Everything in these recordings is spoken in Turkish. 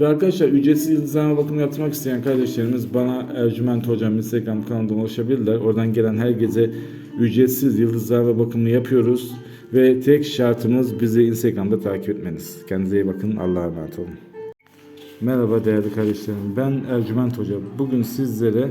Ve arkadaşlar ücretsiz yıldızlama bakımı yaptırmak isteyen kardeşlerimiz bana Ercüment Hocam Instagram kanalından ulaşabilirler. Oradan gelen her gece ücretsiz yıldızlama bakımını yapıyoruz. Ve tek şartımız bizi Instagram'da takip etmeniz. Kendinize iyi bakın. Allah'a emanet olun. Merhaba değerli kardeşlerim. Ben Ercüment Hoca. Bugün sizlere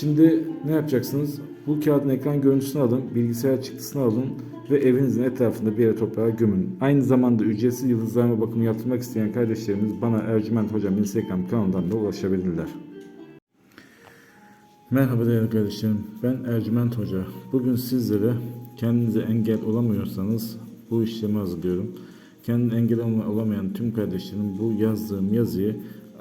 Şimdi ne yapacaksınız? Bu kağıdın ekran görüntüsünü alın, bilgisayar çıktısını alın ve evinizin etrafında bir yere toprağa gömün. Aynı zamanda ücretsiz yıldızlama bakımı yaptırmak isteyen kardeşlerimiz bana Ercüment Hocam Instagram kanalından da ulaşabilirler. Merhaba değerli kardeşlerim. Ben Ercüment Hoca. Bugün sizlere kendinize engel olamıyorsanız bu işlemi hazırlıyorum. Kendine engel olamayan tüm kardeşlerim bu yazdığım yazıyı